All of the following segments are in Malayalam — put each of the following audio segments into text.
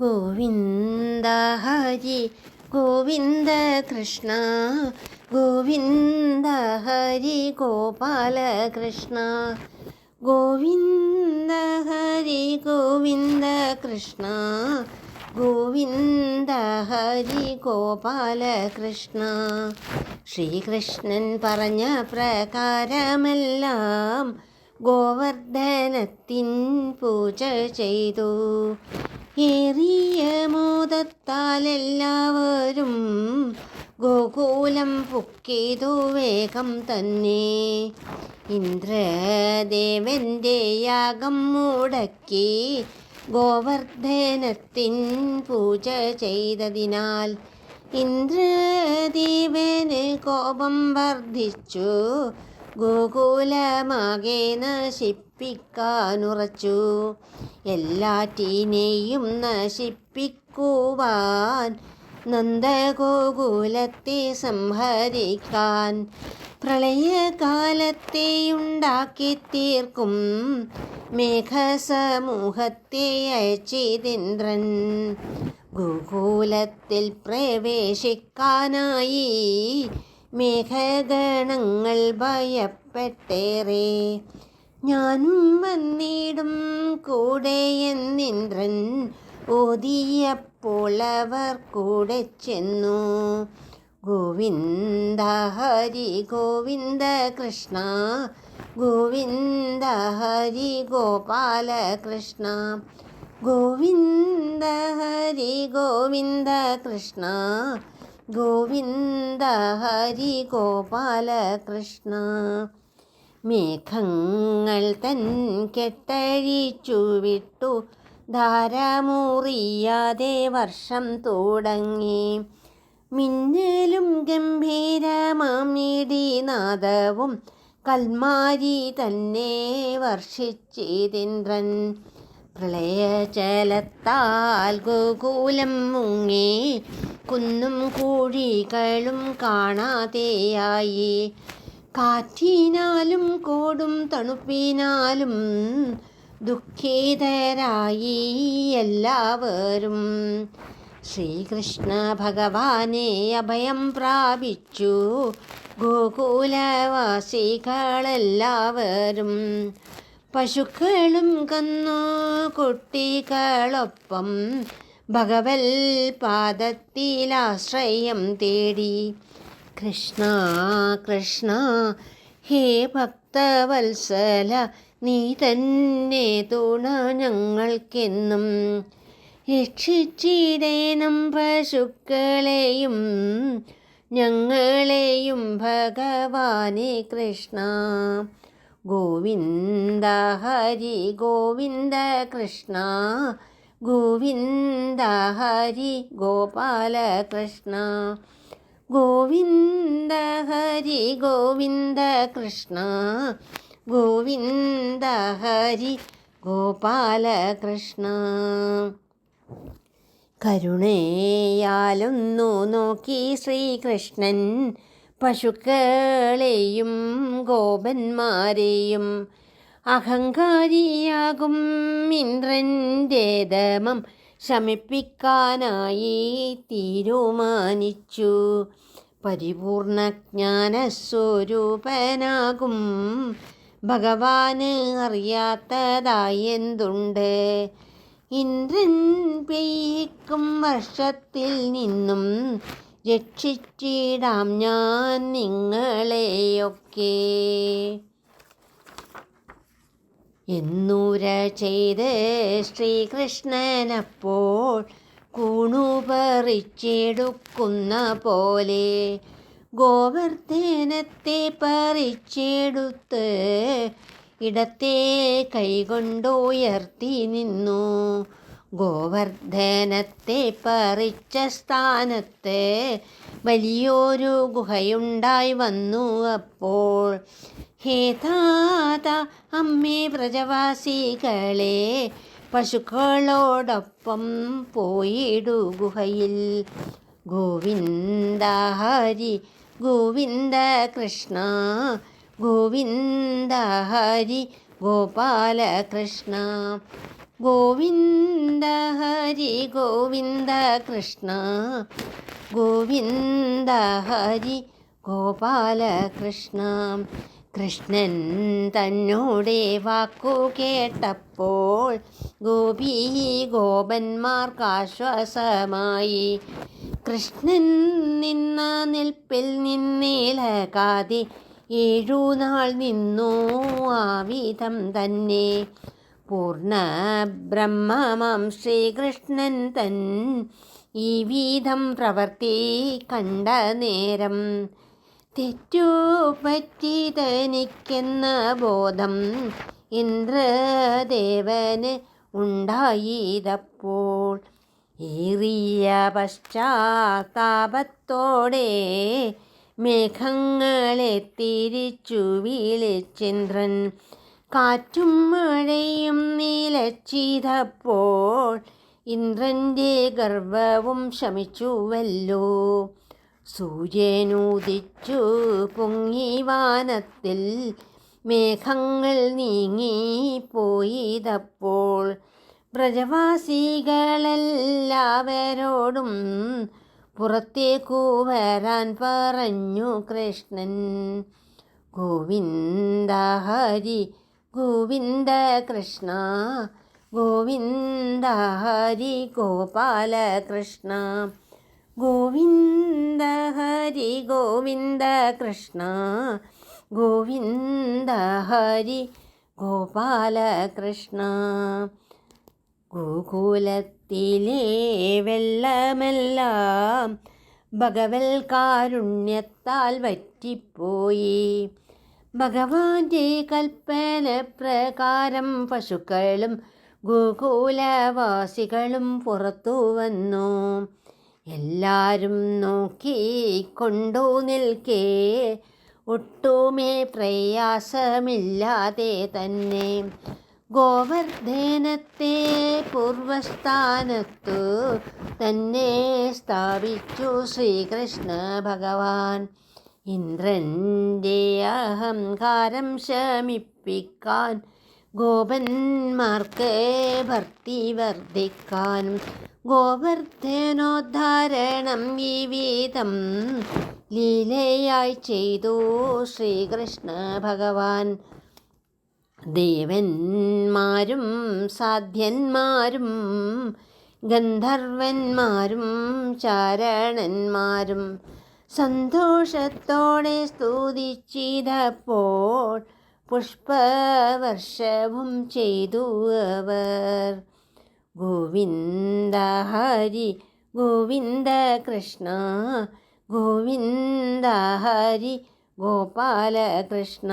ഗോവിന്ദ ഹരി ഗോവിന്ദ കൃഷ്ണ ഗോവിന്ദ ഹരി ഗോപാല കൃഷ്ണ ഗോവിന്ദ ഹരി ഗോവിന്ദ കൃഷ്ണ ഗോവിന്ദ ഹരി ഗോപാല കൃഷ്ണ ശ്രീകൃഷ്ണൻ പറഞ്ഞ പ്രകാരമെല്ലാം ഗോവർദ്ധനത്തിൻ പൂജ ചെയ്തു. ഏറിയ മോദത്താൽ എല്ലാവരും ഗോകുലം പൊക്കിയതു വേഗം തന്നെ. ഇന്ദ്രദേവന്റെ യാഗം മുടക്കി ഗോവർദ്ധനത്തിൻ പൂജ ചെയ്തതിനാൽ ഇന്ദ്രദേവന് കോപം വർദ്ധിച്ചു. ഗോകുലമാകെ നശിപ്പിക്കാനുറച്ചു. എല്ലാറ്റിനെയും നശിപ്പിക്കുവാൻ നന്ദഗോകുലത്തെ സംഹരിക്കാൻ പ്രളയകാലത്തെ ഉണ്ടാക്കി തീർക്കും മേഘസമൂഹത്തെ അയച്ചിതിന്ദ്രൻ. ഗോകുലത്തിൽ പ്രവേശിക്കാനായി മേഘഗണങ്ങൾ ഭയപ്പെട്ടേറെ. ഞാനും വന്നിടും കൂടെ എന്നിന്ദ്രൻ ഓതിയപ്പോൾ അവർ കൂടെ ചെന്നു. ഗോവിന്ദ ഹരി ഗോവിന്ദ കൃഷ്ണ. ഗോവിന്ദ ഹരി ഗോപാല കൃഷ്ണ. ഗോവിന്ദ ഹരി ഗോവിന്ദ കൃഷ്ണ. ഗോവിന്ദ ഹരി ഗോപാല കൃഷ്ണ. മേഘങ്ങൾ തൻ കെട്ടഴിച്ചു വിട്ടു ധാരമുറിയാതെ വർഷം തുടങ്ങി. മിന്നലും ഗംഭീരമാമിടിനാദവും കൽമാരി തന്നെ വർഷിച്ചിതിന്ദ്രൻ. പ്രളയജലത്താൽ ഗോകുലം മുങ്ങി. കുന്നും കോഴികളും കാണാതെയായി. കാറ്റിനാലും കോടും തണുപ്പിനാലും ദുഃഖിതരായി എല്ലാവരും. ശ്രീകൃഷ്ണ ഭഗവാനെ അഭയം പ്രാപിച്ചു. ഗോകുലവാസികളെല്ലാവരും പശുക്കളും കന്നു കുട്ടികളൊപ്പം ഭഗവൽ പാദത്തിലാശ്രയം തേടി. കൃഷ്ണ കൃഷ്ണ ഹേ ഭക്തവത്സല നീ തന്നെ തുണ ഞങ്ങൾക്കെന്നും. രക്ഷിച്ചിടേണം പശുക്കളെയും ഞങ്ങളെയും ഭഗവാനെ കൃഷ്ണ. ഗോവിന്ദ ഹരി ഗോവിന്ദ കൃഷ്ണ ഗോവിന്ദ ഹരി ഗോപാല കൃഷ്ണ. ഗോവിന്ദ ഹരി ഗോവിന്ദ കൃഷ്ണ ഗോവിന്ദ ഹരി ഗോപാല കൃഷ്ണ. കരുണയാലൊന്നു നോക്കി ശ്രീകൃഷ്ണൻ പശുക്കളെയും ഗോപന്മാരെയും അഹങ്കാരിയാകും ഇന്ദ്രന്റെ ദമം ശമിപ്പിക്കാനായി തീരുമാനിച്ചു. പരിപൂർണ ജ്ഞാനസ്വരൂപനാകും ഭഗവാന് അറിയാത്തതായി എന്തുണ്ട്? ഇന്ദ്രൻ പെയ്ക്കും വർഷത്തിൽ നിന്നും രക്ഷിച്ചിടാം ഞാൻ നിങ്ങളെയൊക്കെ. എന്നൂര ചെയ്ത് ശ്രീകൃഷ്ണനപ്പോൾ കൂണുപറിച്ചെടുക്കുന്ന പോലെ ഗോവർദ്ധനത്തെ പറിച്ചെടുത്ത് ഇടത്തെ കൈകൊണ്ടുയർത്തി നിന്നു. ഗോവർദ്ധനത്തെ പറിച്ച സ്ഥാനത്ത് വലിയൊരു ഗുഹയുണ്ടായി വന്നു അപ്പോൾ ഹേ താത അമ്മേ വ്രജവാസികളെ പശുക്കളോടൊപ്പം പോയിടു ഗുഹയിൽ. ഗോവിന്ദ ഹരി ഗോവിന്ദ കൃഷ്ണ ഗോവിന്ദ ഹരി ഗോപാല കൃഷ്ണ ഗോവിന്ദ ഹരി ഗോവിന്ദ കൃഷ്ണ ഗോവിന്ദ ഹരി ഗോപാലകൃഷ്ണ. കൃഷ്ണൻ തന്നോടെ വാക്കു കേട്ടപ്പോൾ ഗോപി ഗോപന്മാർക്കാശ്വാസമായി. കൃഷ്ണൻ നിന്ന നിൽപ്പിൽ നിന്നേലകാതെ ഏഴുനാൾ നിന്നു ആവിധം വിധം തന്നെ. പൂർണ ബ്രഹ്മമാം ശ്രീകൃഷ്ണൻ തൻ ഈ വിധം പ്രവർത്തി കണ്ട നേരം തെറ്റു പറ്റിയതെനിക്കെന്ന ബോധം ഇന്ദ്രദേവന് ഉണ്ടായിതപ്പോൾ ഏറിയ പശ്ചാത്താപത്തോടെ മേഘങ്ങളെ തിരിച്ചു വിളിച്ചിന്ദ്രൻ. കാറ്റും മഴയും നീലച്ചിതപ്പോൾ ഇന്ദ്രന്റെ ഗർവവും ശമിച്ചുവല്ലോ. സൂര്യനുദിച്ചു പൊങ്ങി വാനത്തിൽ മേഘങ്ങൾ നീങ്ങിപ്പോയതപ്പോൾ വ്രജവാസികളെല്ലാവരോടും പുറത്തേക്കു വരാൻ പറഞ്ഞു കൃഷ്ണൻ. ഗോവിന്ദ ഹരി ഗോവിന്ദ കൃഷ്ണ ഗോവിന്ദ ഹരി ഗോപാല കൃഷ്ണ ഗോവിന്ദ ഹരി ഗോവിന്ദ കൃഷ്ണ. ഗോവിന്ദ ഹരി ഗോപാല കൃഷ്ണ. ഗോകുലത്തിലെ വെള്ളമെല്ലാം ഭഗവൽ കാരുണ്യത്താൽ വറ്റിപ്പോയി. ഭഗവാന്റെ കൽപ്പന പ്രകാരം പശുക്കളും ഗോകുലവാസികളും പുറത്തു വന്നു. എല്ലാരും നോക്കിക്കൊണ്ടു നിൽക്കേ. ഒട്ടുമേ പ്രയാസമില്ലാതെ തന്നെ ഗോവർദ്ധനത്തെ പൂർവസ്ഥാനത്തു തന്നെ സ്ഥാപിച്ചു ശ്രീകൃഷ്ണ ഭഗവാൻ. ഇന്ദ്രന്റെ അഹങ്കാരം ശമിപ്പിക്കാൻ ഗോപന്മാർക്ക് ഭക്തി വർദ്ധിക്കാനും ഗോവർദ്ധനോദ്ധാരണം ഈ വീതം ലീലയായി ചെയ്തു ശ്രീകൃഷ്ണ ഭഗവാൻ. ദേവന്മാരും സാധ്യന്മാരും ഗന്ധർവന്മാരും ചാരണന്മാരും സന്തോഷത്തോടെ സ്തുതിച്ചിതപ്പോൾ പുഷ്പവർഷവും ചെയ്തു അവർ. ഗോവിന്ദ ഹരി ഗോവിന്ദ കൃഷ്ണ ഗോവിന്ദ ഹരി ഗോപാല കൃഷ്ണ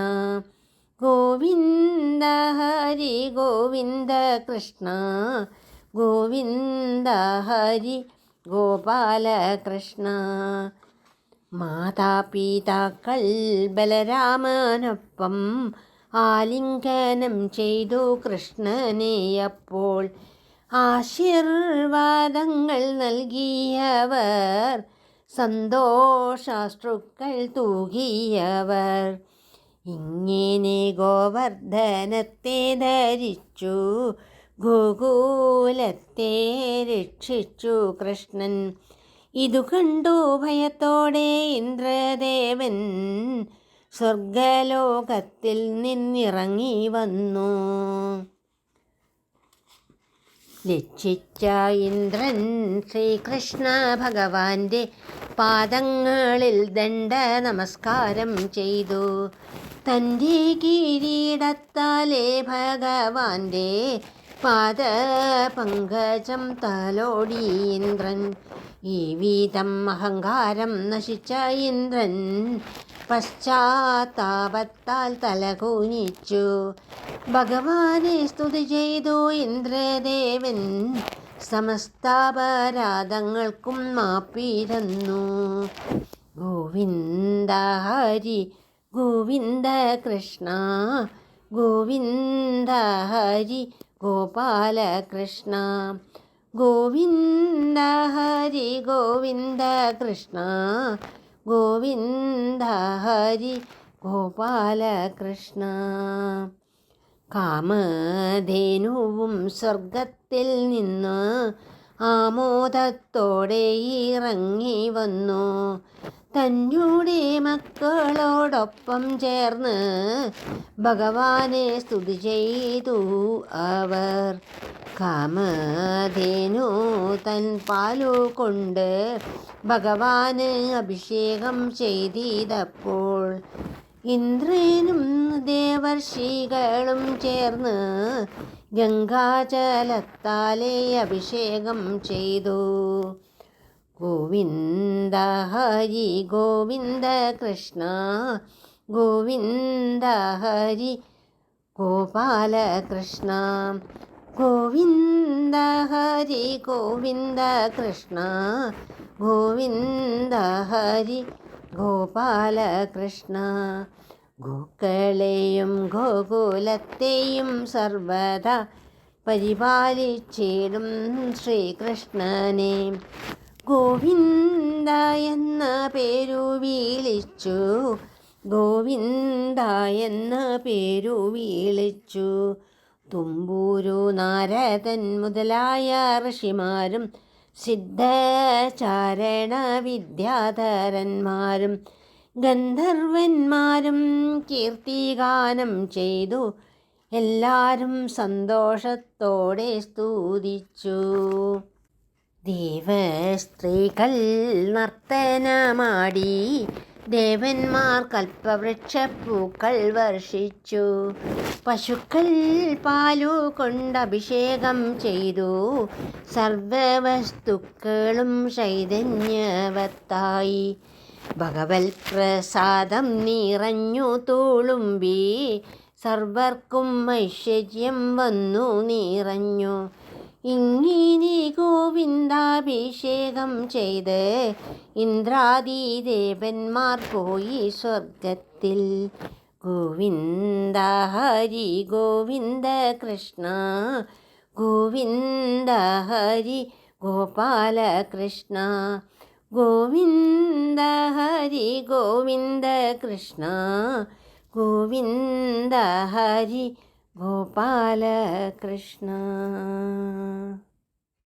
ഗോവിന്ദ ഹരി ഗോവിന്ദ കൃഷ്ണ ഗോവിന്ദ ഹരി ഗോപാല കൃഷ്ണ. മാതാപിതാക്കൾ ബലരാമനൊപ്പം ആലിംഗനം ചെയ്തു കൃഷ്ണനെ അപ്പോൾ ആശീർവാദങ്ങൾ നൽകിയവർ സന്തോഷാശ്രുക്കൾ തൂകിയവർ. ഇങ്ങനെ ഗോവർദ്ധനത്തെ ധരിച്ചു ഗോകുലത്തെ രക്ഷിച്ചു കൃഷ്ണൻ. ഇതു കണ്ടു ഭയത്തോടെ ഇന്ദ്രദേവൻ സ്വർഗലോകത്തിൽ നിന്നിറങ്ങി വന്നു. ലക്ഷിച്ച ഇന്ദ്രൻ ശ്രീകൃഷ്ണ ഭഗവാന്റെ പാദങ്ങളിൽ ദണ്ഡ നമസ്കാരം ചെയ്തു. തന്റെ കിരീടത്താലെ ഭഗവാന്റെ പാദ പങ്കജം തലോടി ഇന്ദ്രൻ. ഈ വീതം അഹങ്കാരം നശിച്ച ഇന്ദ്രൻ പശ്ചാത്താപത്താൽ തലകുനിച്ചു. ഭഗവാനെ സ്തുതി ചെയ്തു ഇന്ദ്രദേവൻ. സമസ്താപരാധങ്ങൾക്കും മാപ്പിരുന്നു. ഗോവിന്ദ ഹരി ഗോവിന്ദ കൃഷ്ണ ഗോവിന്ദ ഹരി ഗോപാല കൃഷ്ണ. ഗോവിന്ദ ഹരി ഗോവിന്ദ കൃഷ്ണ. ഗോവിന്ദ ഹരി ഗോപാലകൃഷ്ണ. കാമധേനുവും സ്വർഗത്തിൽ നിന്ന് ആമോദത്തോടെ ഇറങ്ങി വന്നു. തന്നൂടെ മക്കളോടൊപ്പം ചേർന്ന് ഭഗവാനെ സ്തുതി ചെയ്തു അവർ. കാമധേനു തൻ പാലു കൊണ്ട് ഭഗവാന് അഭിഷേകം ചെയ്തിതപ്പോൾ ഇന്ദ്രനും ദേവർഷികളും ചേർന്ന് ഗംഗാജലത്താലെ അഭിഷേകം ചെയ്തു. ഗോവിന്ദ ഹരി ഗോവിന്ദ കൃഷ്ണ ഗോവിന്ദ ഹരി ഗോപാലകൃഷ്ണ ഗോവിന്ദ ഹരി ഗോവിന്ദ കൃഷ്ണ ഗോവിന്ദ ഹരി ഗോപാലകൃഷ്ണ. ഗോക്കളെയും ഗോകുലത്തെയും സർവദാ പരിപാലിച്ചിടും ശ്രീകൃഷ്ണനെ. ഗോവിന്ദ എന്ന പേരു വിളിച്ചു. ഗോവിന്ദ എന്ന പേരു വിളിച്ചു. തുമ്പൂരു നാരദൻ മുതലായ ഋഷിമാരും സിദ്ധചാരണ വിദ്യാധരന്മാരും ഗന്ധർവന്മാരും കീർത്തിഗാനം ചെയ്തു. എല്ലാവരും സന്തോഷത്തോടെ സ്തുതിച്ചു. ദേവസ്ത്രീകൾ നർത്തനമാടി. ദേവന്മാർ കൽപ്പവൃക്ഷപ്പൂക്കൾ വർഷിച്ചു. പശുക്കൾ പാലു കൊണ്ട് അഭിഷേകം ചെയ്തു. സർവവസ്തുക്കളും ചൈതന്യവത്തായി. ഭഗവത് പ്രസാദം നിറഞ്ഞു തൂളുമ്പി സർവർക്കും ഐശ്വര്യം വന്നു നിറഞ്ഞു. ഇങ്ങിനി ഗോവിന്ദാഭിഷേകം ചെയ്ത് ഇന്ദ്രാദിദേവന്മാർ പോയി സ്വർഗത്തിൽ. ഗോവിന്ദ ഹരി ഗോവിന്ദ കൃഷ്ണ ഗോവിന്ദ ഹരി ഗോപാലകൃഷ്ണ. गोविन्द हरि गोविन्द कृष्ण। गोविन्द हरि गोपाल कृष्ण।